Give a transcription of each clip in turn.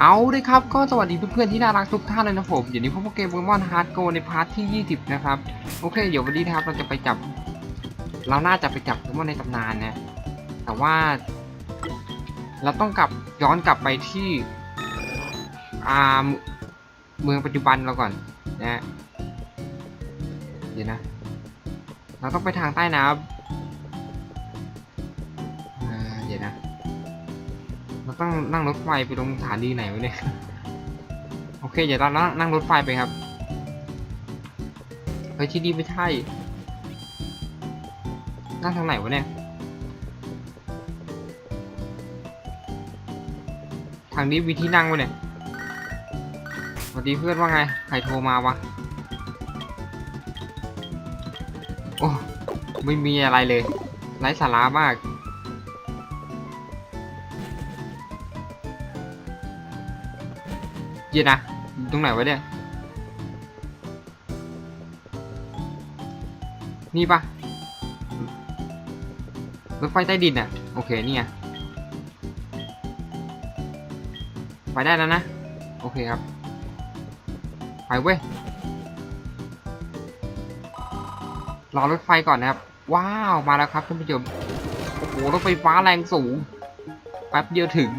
เอาเลยครับก็สวัสดีเพื่อนๆที่น่ารักทุกท่านเลยนะผมเดี๋ยวนี้พบกับเกมโปเกมอนฮาร์ดโกในพาร์ทที่ 20 นะครับโอเคเดี๋ยววันนี้นะครับเราจะไปจับ เราน่าจะไปจับโปเกมอนในตำนานนะแต่ว่า เราต้องกลับย้อนกลับไปที่อ่าเมืองปัจจุบันเราก่อนนะฮะเดี๋ยวนะ เราต้องไปทางใต้น้ำ ต้องนั่งรถไฟไปลงสถานีไหนวะเนี่ย โอเคเดี๋ยวเรานั่งนั่งรถไฟไปครับเฮ้ยที่นี่ไม่ใช่ นั่งทางไหนวะเนี่ย ทางนี้มีที่นั่งวะเนี่ยสวัสดีเพื่อนว่าไง ใครโทรมาวะ โอ้ ไม่มีอะไรเลย ไร้สาระมาก เย็นนะตรงไหนวะเนี่ย นี่ปะรถไฟใต้ดินอะ โอเคนี่ไงไปได้แล้วนะ โอเคครับ ไปเว้ย รอรถไฟก่อนนะครับ ว้าว มาแล้วครับท่านผู้ชม โอ้โห รถไฟฟ้าแรงสูง แป๊บเดียวถึง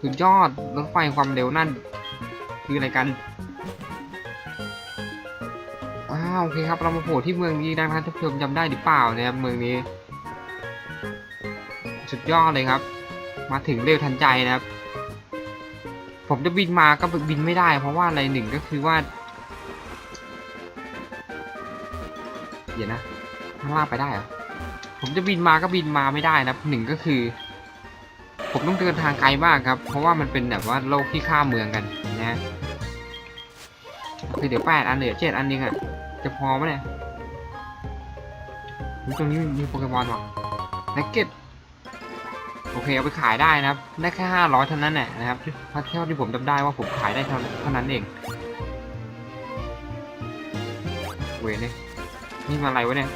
สุดยอด รถไฟความเร็วนั่น คืออะไรกันอ้าวโอเคครับเรามาโผล่ที่เมืองนี้นะครับท่านผู้ชมจำได้หรือเปล่านะครับเมืองนี้ สุดยอดเลยครับ มาถึงเร็วทันใจนะครับ ผมจะบินมาก็บินไม่ได้ เพราะว่าอะไรหนึ่งก็คือว่าเดี๋ยวนะข้างล่างไปได้เหรอผมจะบินมาก็บินมาไม่ได้นะหนึ่งก็คือ ผมต้องเดินทางไกลมากครับ เพราะว่ามันเป็นแบบว่าโลกที่ข้ามเมืองกันนะ คือเดี๋ยวแปดอันเหลือเจ็ดอันเองอะจะพอไหมเนี่ยตรงนี้มีโปเกมอนว่ะนักเก็ตโอเคเอาไปขายได้นะครับ ได้แค่ห้าร้อยเท่านั้นแหละนะครับเพราะเท่าที่ผมจำได้ว่าผมขายได้เท่านั้นเองเวยเนี่ยนี่มาอะไรวะเนี่ย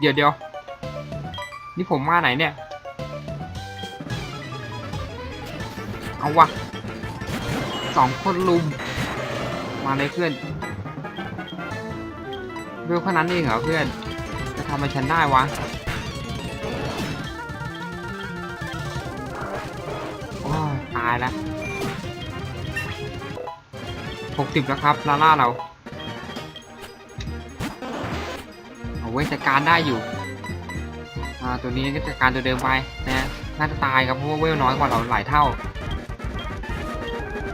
เดี๋ยวเดี๋ยวนี่ผมมาไหนเนี่ย เอาวะสองคนลุม มาเลยเพื่อนเวลขนาดนั้นเองเหรอเพื่อน จะทำให้ฉันได้วะโอ้ตายแล้วหกสิบแล้วครับ ลาล่าเราเอาไว้จัดการได้อยู่ตัวนี้ก็จัดการตัวเดิมไปนะฮะน่าจะตายครับเพราะว่าเวลน้อยกว่าเราหลายเท่า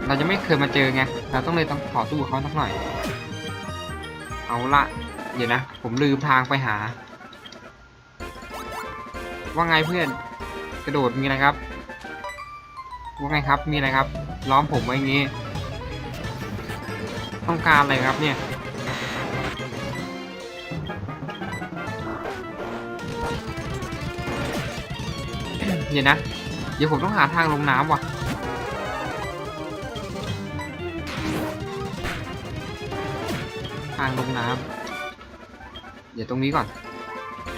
เราจะไม่เคยมาเจอไง เราต้องเลยต้องขอสู้กับเขาสักหน่อย เอาละเดี๋ยวนะ ผมลืมทางไปหา ว่าไงเพื่อน กระโดดมีอะไรครับ ว่าไงครับ มีอะไรครับ ล้อมผมไว้อย่างงี้ ต้องการอะไรครับเนี่ย เดี๋ยวนะ เดี๋ยวผมต้องหาทางลงน้ำว่ะางลงน้ำเดี๋ยวตรงนี้ก่อน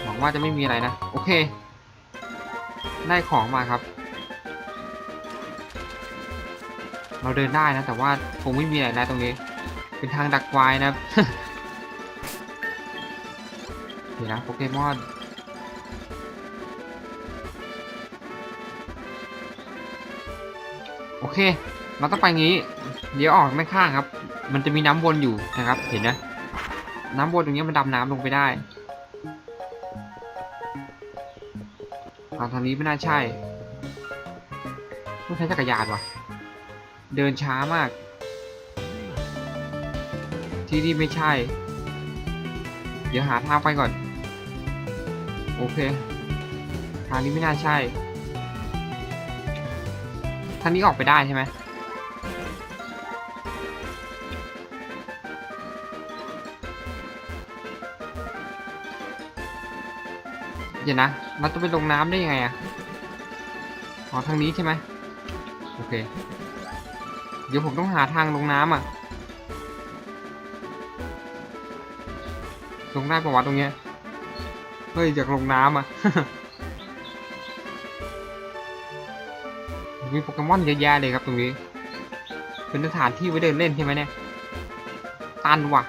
หวังว่าจะไม่มีอะไรนะ โอเค ได้ของมาครับ เราเดินได้นะ แต่ว่าคงไม่มีอะไรนะตรงนี้ เป็นทางดักควายนะเดี๋ยวนะโปเกมอนโอเค เราต้องไปงี้ เดี๋ยวออกไม่ข้างครับ มันจะมีน้ำวนอยู่นะครับ เห็นนะ น้ำวนตรงนี้มันดำน้ำลงไปได้ทางทางนี้ไม่น่าใช่ต้องใช้จักรยานว่ะ เดินช้ามาก ที่นี่ไม่ใช่ เดี๋ยวหาทางไปก่อน โอเค ทางนี้ไม่น่าใช่ ทางนี้ออกไปได้ใช่ไหม เดี๋ยวนะ เราจะไปลงน้ำได้ยังไงอะอ๋อทางนี้ใช่ไหมโอเค เดี๋ยวผมต้องหาทางลงน้ำอะลงได้ประวะตรงเนี้ย เฮ้ยอยากลงน้ำอะมีโปเกมอนเยอะแยะเลยครับตรงนี้ เป็นสถานที่ไว้เดินเล่นใช่ไหมเนี่ย ตันว่ะ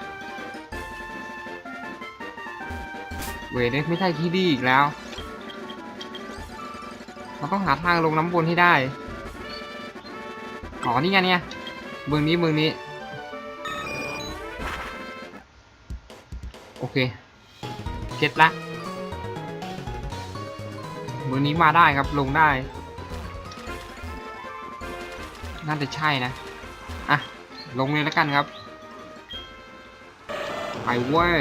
เวเนี่ยไม่ใช่ที่ดีอีกแล้ว เราต้องหาทางลงน้ำบนให้ได้ อ๋อ นี่ไงเนี่ยเมืองนี้เมืองนี้ โอเคเก็ตละเมืองนี้มาได้ครับลงได้ น่าจะใช่นะ อะ ลงเลยแล้วกันครับ ไปเว้ย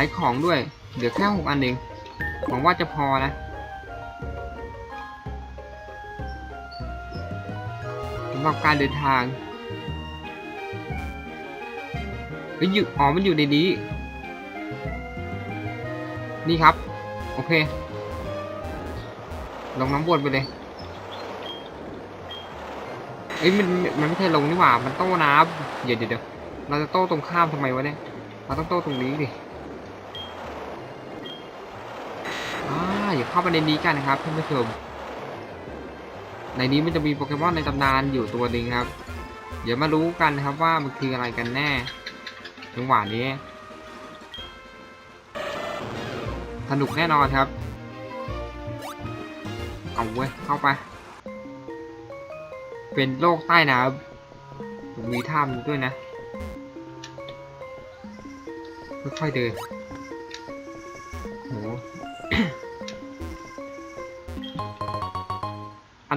ายของด้วยเดี๋ยวแค่หกอันเองหวังว่าจะพอนะ สำหรับการเดินทางเฮ้ยอยู่อ๋อ มันอยู่ในนี้ นี่ครับ โอเค ลงน้ำวนไปเลยเอ้ยมันมันไม่ใช่ลงนี่หว่า มันโต้น้ำเดี๋ยวเดี๋ยวเดี๋ยวเราจะโต้ตรงข้ามทำไมวะเนี่ย เราต้องโต้ตรงนี้ดิอ่าอย่าเข้าไปในนี้กันนะครับท่านผู้ชม ในนี้มันจะมีโปเกมอนในตำนานอยู่ตัวหนึ่งครับ เดี๋ยวมารู้กันนะครับว่ามันคืออะไรกันแน่จังหวะนี้ สนุกแน่นอนครับ เอาเว้ยเข้าไป เป็นโลกใต้น้ำมีถ้ำด้วยนะค่อยๆเดิน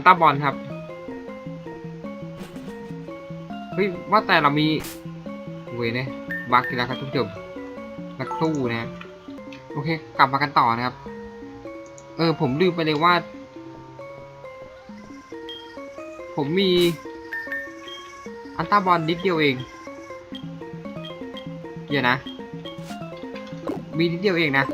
นต้าบอลครับ เฮ้ย ว่าแต่เรามีเว้ยเนี่ยบักกีแล้วครับทุกท่านนักสู้นะโอเค กลับมากันต่อนะครับ เออ ผมลืมไปเลยว่า ผมมี อันต้าบอลนิดเดียวเองเดี๋ยวนะ มีนิดเดียวเองนะ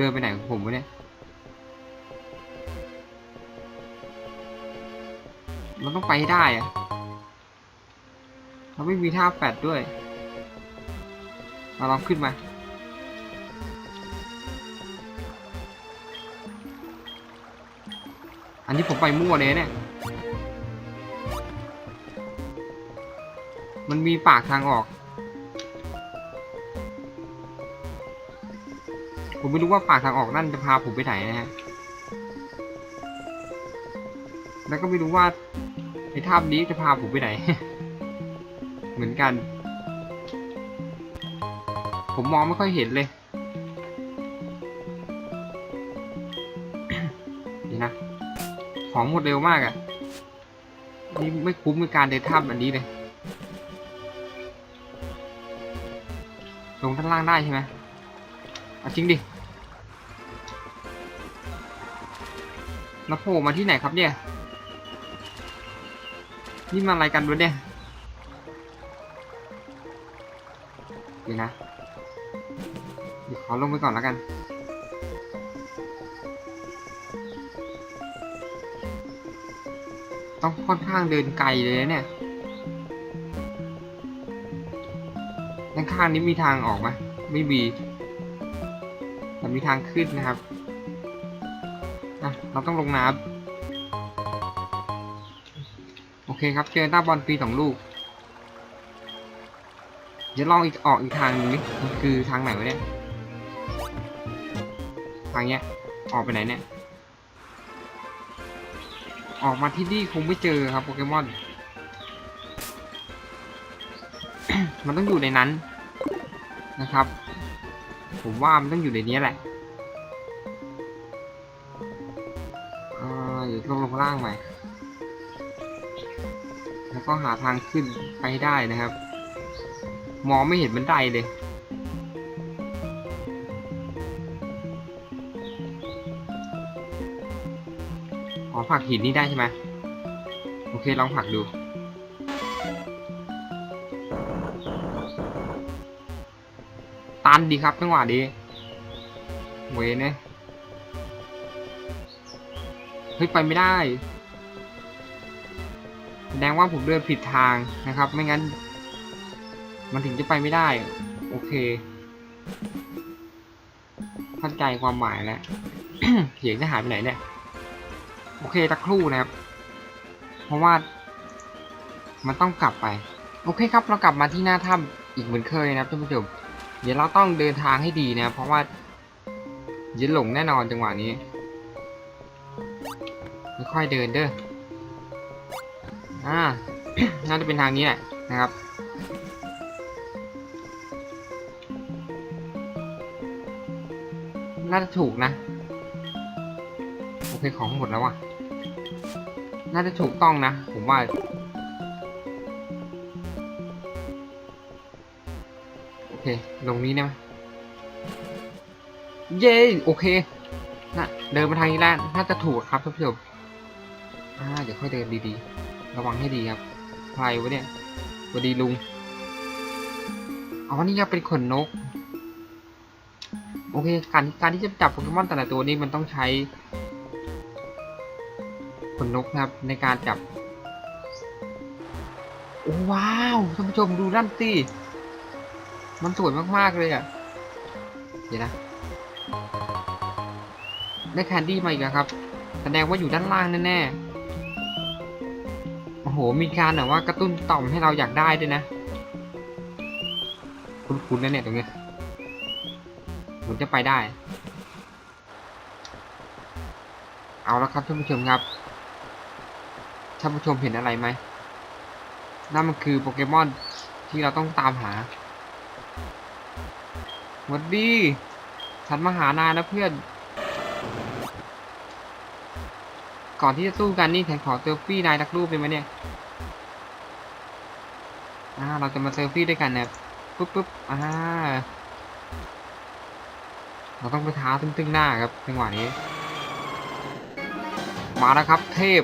เดินไปไหนของผมวะเนี่ย มันต้องไปให้ได้อะเราไม่มีท่าแฟดด้วยมาลองขึ้นมาอันนี้ผมไปมั่วเลยเนี่ย มันมีปากทางออก ผมไม่รู้ว่าปากทางออกนั่นจะพาผมไปไหนนะฮะ แล้วก็ไม่รู้ว่าไอ้ถ้ำนี้จะพาผมไปไหน เหมือนกัน ผมมองไม่ค่อยเห็นเลยนี่นะ ของหมดเร็วมากอะ่ะ นี่ไม่คุ้มกับการเดินถ้ำอันนี้เลยลงด้านล่างได้ใช่ไหมเอาจริงดิ แล้วโผล่มาที่ไหนครับเนี่ย นี่มาอะไรกันด้วะเนี่ยเดี๋ยวนะ เดี๋ยวขอลงไปก่อนแล้วกัน ต้องค่อนข้างเดินไกลเลยนะเนี่ยด้านข้างนี้มีทางออกไหมไม่มี แต่มีทางขึ้นนะครับ เราต้องลงน้ำโอเคครับเจอหน้าบอลฟรีสองลูกเดี๋ยวลองอีกออกอีกทางหนึงนี่มันคือทางไหนวะเนี่ย ทางเนี้ย ออกไปไหนเนี่ย ออกมาที่นี่คงไม่เจอครับโปเกมอน มันต้องอยู่ในนั้นนะครับ ผมว่ามันต้องอยู่ในนี้แหละ ลงลงล่างใหม่ แล้วก็หาทางขึ้นไปให้ได้นะครับ มองไม่เห็นบันไดเลยอ๋อผักหินนี่ได้ใช่ไหมโอเค ลองผักดูตันดีครับจังหวะดีเวยเนี่ย ฮ้ยไปไม่ได้ แสดงว่าผมเดินผิดทางนะครับ ไม่งั้น มันถึงจะไปไม่ได้ โอเคเข้าใจความหมายแล้วเสียงจะหายไปไหนเนี่ย โอเคตะครู่นะครับ เพราะว่ามันต้องกลับไป โอเคครับ เรากลับมาที่หน้าถ้ำอีกเหมือนเคยนะครับท่านผู้ชมเดี๋ยวเราต้องเดินทางให้ดีนะครับเพราะว่าเดี๋ยวหลงแน่นอนจังหวะนี้ ค่อยเดินเด้อ อ่า น่าจะเป็นทางนี้แหละนะครับ น่าจะถูกนะ โอเคของหมดแล้วว่ะ น่าจะถูกต้องนะ ผมว่าโอเค ลงนี้ได้ไหมเย้ โอเคนะเดินมาทางนี้แล้ว น่าจะถูกครับท่านผู้ชม อ่าเดี๋ยวค่อยเดินดีๆ ระวังให้ดีครับใครวะเนี่ยสวัสดีลุงอ๋อนี่ยังเป็นขนนก โอเค การการที่จะจับโปเกมอนแต่ละตัวนี้มันต้องใช้ขนนกนะครับ ในการจับโอ้ว้าวท่านผู้ชมดูนั่นสิมันสวยมากๆเลยอะเดี๋ยวนะได้แคนดี้มาอีกแล้วครับ แสดงว่าอยู่ด้านล่างแน่ๆ อ้โห มีการแบบว่ากระตุ้นต่อมให้เราอยากได้ด้วยนะ คุ้นๆนะเนี่ยตรงนี้ผมจะไปได้ เอาแล้วครับท่านผู้ชมครับท่านผู้ชมเห็นอะไรไหมนั่นมันคือโปเกมอนที่เราต้องตามหาสวัสดี ฉันมาหานายนะเพื่อน ก่อนที่จะสู้กันนี่ฉันขอเซลฟี่นายสักรูปได้ไหมเนี่ยอ่าเราจะมาเซลฟี่ด้วยกันนะปุ๊บปุ๊บอ่าเราต้องไปท้าตึ้งๆหน้าครับจังหวะนี้ มาแล้วครับเทพ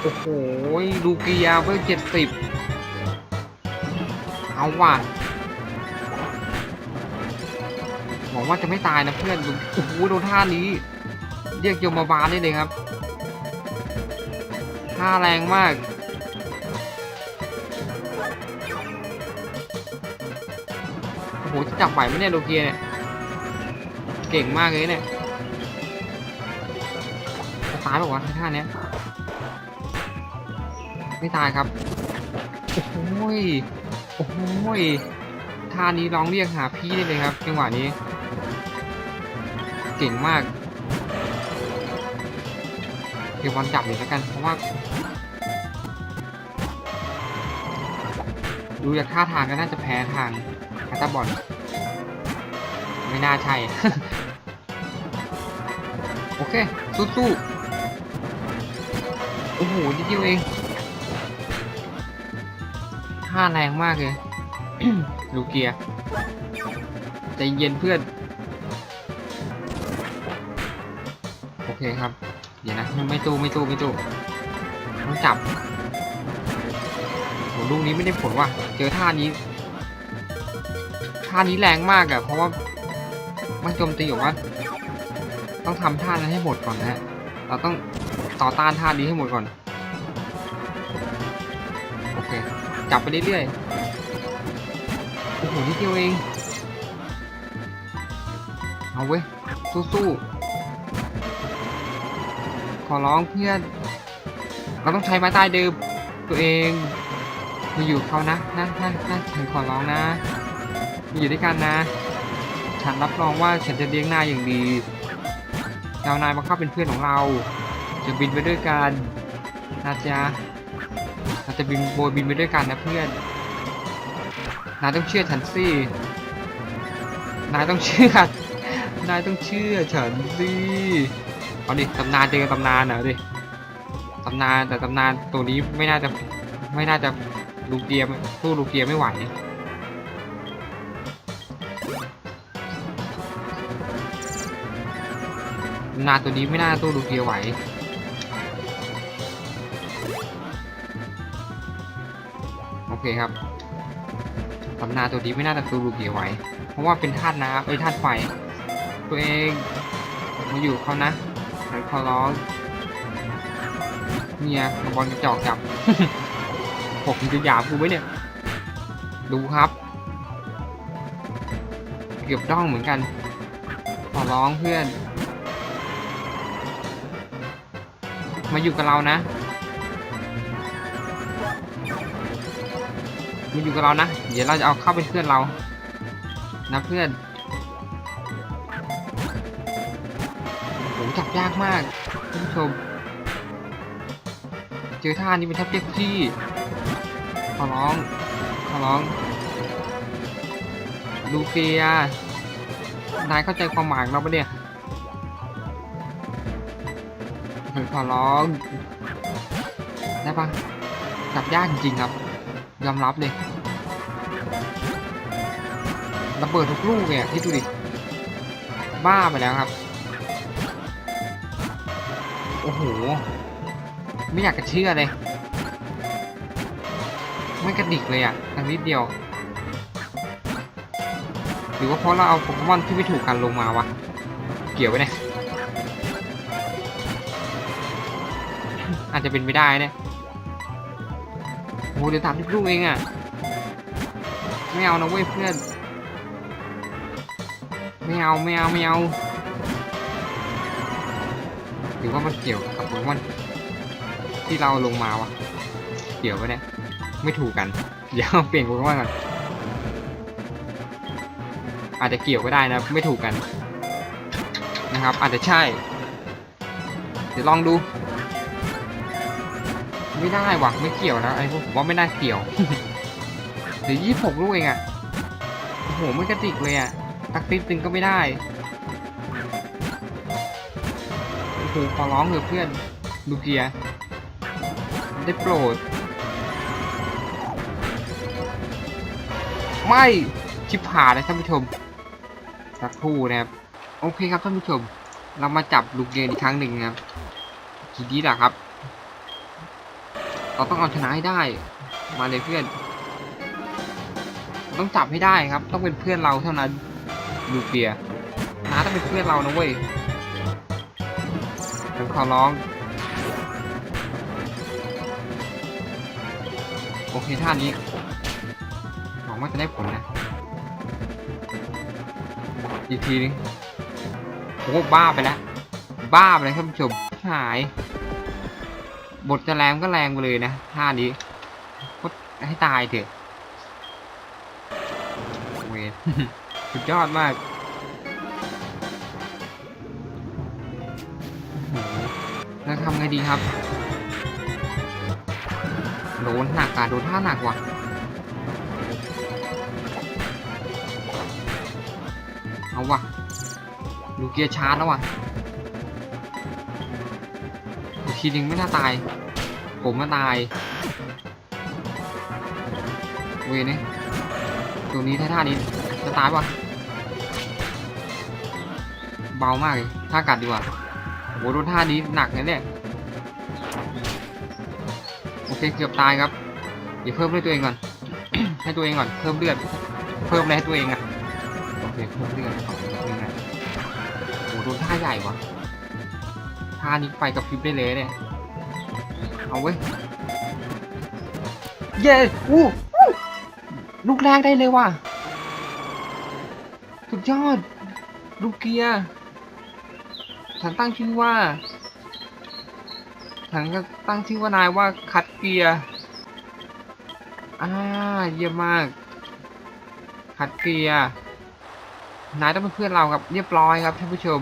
โอ้โหลูกียาเวลเจ็ดสิบเอาว่ะหวังว่าจะไม่ตายนะเพื่อนโอ้โหโดูท่านี้ รียกโยมบาลได้เลยครับท่าแรงมาก โอ้โหจะจับไหวไหมเนี่ยโลเกียเนี่ย เก่งมากเลยเนี่ยจะตายหรอวะท่าเนี้ย ไม่ตายครับ โอ้ย โอ้ยท่านี้ร้องเรียกหาพี่ได้เลยครับจังหวะนี้ เก่งมาก เดี๋ยวบอลจับเลยแล้วกัน เพราะว่า ดูจากท่าทางก็น่าจะแพ้ทางคาตาบอลไม่น่าใช่ โอเค สู้ๆ โอ้โห นิดเดียวเองท่าแรงมากเลยลูเกียใจเย็นเพื่อน โอเคครับ เดี๋ยวนะไม่ตู้ไม่ตู้ไม่ตู้ต้องจับโหลูกนี้ไม่ได้ผลว่ะ เจอท่านี้ ท่านี้แรงมากอะเพราะว่ามันโจมตีอยู่ว่า ต้องทำท่านั้นให้หมดก่อนนะฮะเราต้องต่อต้านท่านี้ให้หมดก่อน โอเค จับไปเรื่อยๆโอ้โหนิดเดียวเอง เอาเว้ยสู้ อร้องเพื่อน เราต้องใช้ไม้ตายเดิมตัวเองมาอยู่เขานะนะนะนะฉันขอร้องนะมาอยู่ด้วยกันนะ ฉันรับรองว่าฉันจะเลี้ยงนายอย่างดีจะเอานายมาเข้าเป็นเพื่อนของเรา จะบินไปด้วยกันนะจ๊ะเราจะบินโบยบินไปด้วยกันนะเพื่อน นายต้องเชื่อฉันสิ นายต้องเชื่อ นายต้องเชื่อฉันสิ เอาดิตำนานเจอกับตำนานเหรอดิตำนานแต่ตำนานตัวนี้ไม่น่าจะไม่น่าจะลูกเกียร์สู้ลูกเกียร์ไม่ไหวตำนานตัวนี้ไม่น่าสู้ลูกเกียร์ไหวโอเคครับตำนานตัวนี้ไม่น่าจะสู้ลูกเกียร์ไหวเพราะว่าเป็นธาตุน้ำเอ้ยธาตุไฟ ตัวเองมาอยู่เขานะ ขอร้องเนี่ยบอลกระจอกจับผมจะหยาบกูไหมเนี่ย ดูครับ เกือบด้องเหมือนกัน ขอร้องเพื่อน มาอยู่กับเรานะ มาอยู่กับเรานะ เดี๋ยวเราจะเอาเข้าเป็นเพื่อนเรา นะเพื่อน จับยากมากท่านผู้ชม เจอท่านี้เป็นแทบเรียกพี่ขอร้องขอร้องลูเฟียนายเข้าใจความหมายเราปะเนี่ยเฮ้ยขอร้องได้ปะจับยากจริงๆครับ ยอมรับเลยระเบิดทุกลูกเนี่ยที่ดูดิบ้าไปแล้วครับ โอ้โห ไม่อยากจะเชื่อเลย ไม่กระดิกเลยอะทังนิดเดียว หรือว่าเพราะเราเอาโปเกมอนที่ไม่ถูกกันลงมาวะ เกี่ยวไว้เนี่ย อาจจะเป็นไปได้เนี่ยโอ้โหเดี๋ยวตามที่ลูกเองอะไม่เอานะเว้ยเพื่อน ไม่เอาไม่เอาไม่เอา รือว่ามันเกี่ยวกับโปเกมอนที่เราลงมาวะเกี่ยวไว้เนี่ยไม่ถูกกัน เดี๋ยวเปลี่ยนโปเกมอนก่อนอาจจะเกี่ยวก็ได้นะไม่ถูกกันนะครับ อาจจะใช่ เดี๋ยวลองดู ไม่ได้วะไม่เกี่ยวนะไอ้พวกผมว่าไม่น่าเกี่ยวเดี๋ยวยี่สิบหกลูกเองอะโอ้โหไม่กระติกเลยอะ่ะตักติดตึงก็ไม่ได้ โอ้โหขอร้องเถอะเพื่อนดูเกียร์ได้โปรด ไม่ชิบหายเลยท่านผู้ชม สักครู่นะครับ โอเคครับท่านผู้ชม เรามาจับลูกเกนอีกครั้งหนึ่งนะครับทีนี้แหละครับ เราต้องเอาชนะให้ได้ มาเลยเพื่อน ต้องจับให้ได้ครับ ต้องเป็นเพื่อนเราเท่านั้นลูเปียนาต้องเป็นเพื่อนเรานะเว้ย ขอร้อง โอเคท่านี้หวังว่าจะได้ผลนะ อีกทีนึงโอ้บ้าไปแล้ว บ้าไปเลยท่านผู้ชมหาย บทจะแรงก็แรงไปเลยนะท่านี้ให้ตายเถอะเวทสุดยอดมาก แล้วทำไงดีครับ โดนหนักอะโดนท่าหนักว่ะเอาว่ะดูเกียร์ชาร์จแล้วว่ะอีกทีนึงไม่น่าตาย ผมมาตายเวยเนี่ยตัวนี้ท่านี้จะตายปะเบามากเลยท่ากัดดีกว่าโหโดนท่านี้หนักเลยเนี่ย เคเกือบตายครับเดี๋ยวเพิ่มเลือดตัวเองก่อน ให้ตัวเองก่อน เพิ่มเลือด เพิ่มอะไรให้ตัวเองอะโอเคเพิ่มเลือดของตัวเองอะโหโดนท่าใหญ่ว่ะท่านี้ไปกับพริบได้เลยเนี่ย เอาเว้ย เย้อู้ลูกแรกได้เลยว่ะ สุดยอด ลูกเกียร์ ฉันตั้งชื่อว่า ฉันก็ตั้งชื่อว่านายว่าคัดเกียร์อ่าเยี่ยมมาก คัดเกียร์นายต้องเป็นเพื่อนเราครับเรียบร้อยครับท่านผู้ชม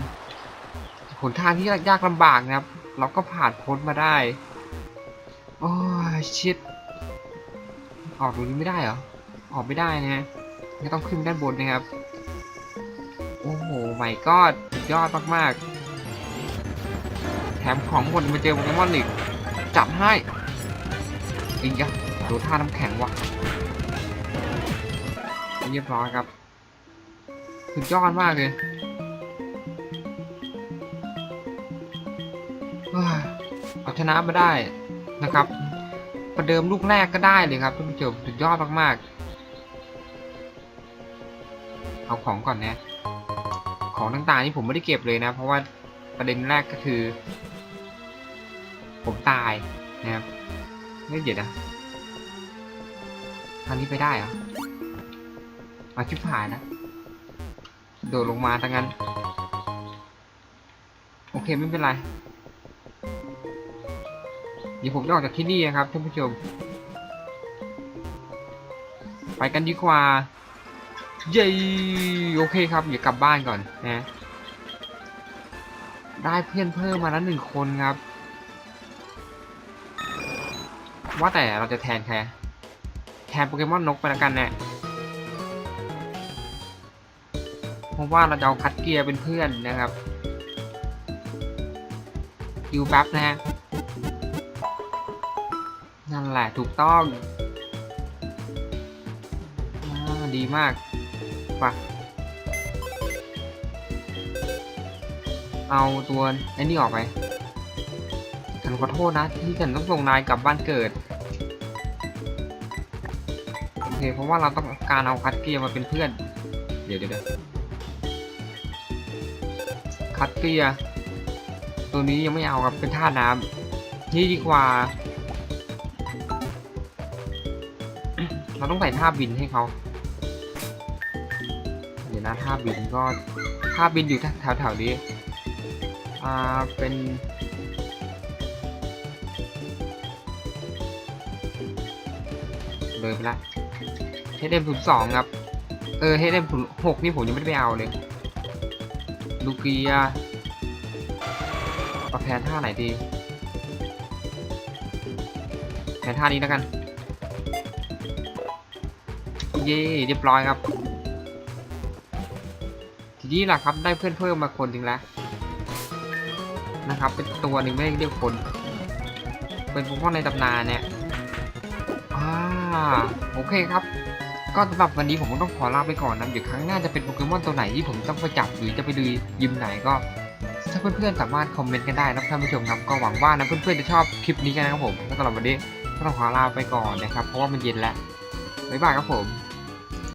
หนทางที่ยากลำบากนะครับ เราก็ผ่านพ้นมาได้ โอ้ยชิดออกตรงนี้ไม่ได้เหรอ ออกไม่ได้นะฮะก็ต้องขึ้นด้านบนนะครับ โอ้โหไม่ก็สุดยอดมากๆ ถมของหมดมาเจอโปเกมอนอีก จับให้อีกอะดูท่าน้ำแข็งว่ะเรียบร้อยครับสุดยอดมากเลยเฮ้ยเอาชนะมาได้นะครับ ประเดิมลูกแรกก็ได้เลยครับท่านผู้ชมสุดยอดมากๆ เอาของก่อนนะ ของต่างๆนี่ผมไม่ได้เก็บเลยนะ เพราะว่าประเด็นแรกก็คือ ผมตายนะครับไม่เดี๋ยวนะทางนี้ไปได้เหรอมาชิบหายนะ โดดลงมาทั้งนั้น โอเคไม่เป็นไร เดี๋ยวผมจะออกจากที่นี่นะครับท่านผู้ชม ไปกันดีกว่า เย้โอเคครับ เดี๋ยวกลับบ้านก่อนนะ ได้เพื่อนเพิ่มมาแล้วหนึ่งคนครับ ว่าแต่เราจะแทนใครแทนโปเกมอนนกไปแล้วกันแน่เพราะว่าเราจะเอาคัดเกียร์เป็นเพื่อนนะครับคิวแป๊บนะฮะนั่นแหละถูกต้องอดีมากปะเอาตัวไอ้นี่ออกไป ฉันขอโทษนะ ที่ฉันต้องส่งนายกลับบ้านเกิดโอเคเพราะว่าเราต้องการเอาคัดเกียร์มาเป็นเพื่อน เดี๋ยวเดี๋ยวคัดเกียร์ตัวนี้ยังไม่เอาครับเป็นท่าน้ำนี่ดีกว่า เราต้องใส่ท่าบินให้เขาเดี๋ยวนะท่าบินก็ท่าบินอยู่แถวแถวๆนี้ อ่าเป็น เลยไปละ HM 0 2 ครับ เออ HM 0 6 นี่ผมยังไม่ได้ไปเอาเลย ลูเกียเอาแพนท่าไหนดีแพนท่านี้แล้วกัน เย่เรียบร้อยครับ ทีนี้แหละครับได้เพื่อนเพิ่มมาคนหนึ่งแล้วนะครับ เป็นตัวหนึ่งไม่เรียกคน เป็นโปเกมอในตำนานเนี่ย โอเคครับ ก็สำหรับวันนี้ผมก็ต้องขอลาไปก่อนนะเดี๋ยวครั้งหน้าจะเป็นโปเกมอนตัวไหนที่ผมต้องไปจับหรือจะไปดูยิมไหนก็ ถ้าเพื่อนๆสามารถคอมเมนต์กันได้นะท่านผู้ชมครับก็หวังว่านะเพื่อนๆจะชอบคลิปนี้กันนะครับผมก็สำหรับวันนี้ก็ต้องขอลาไปก่อนนะครับเพราะว่ามันเย็นแล้วบ๊ายบายครับผม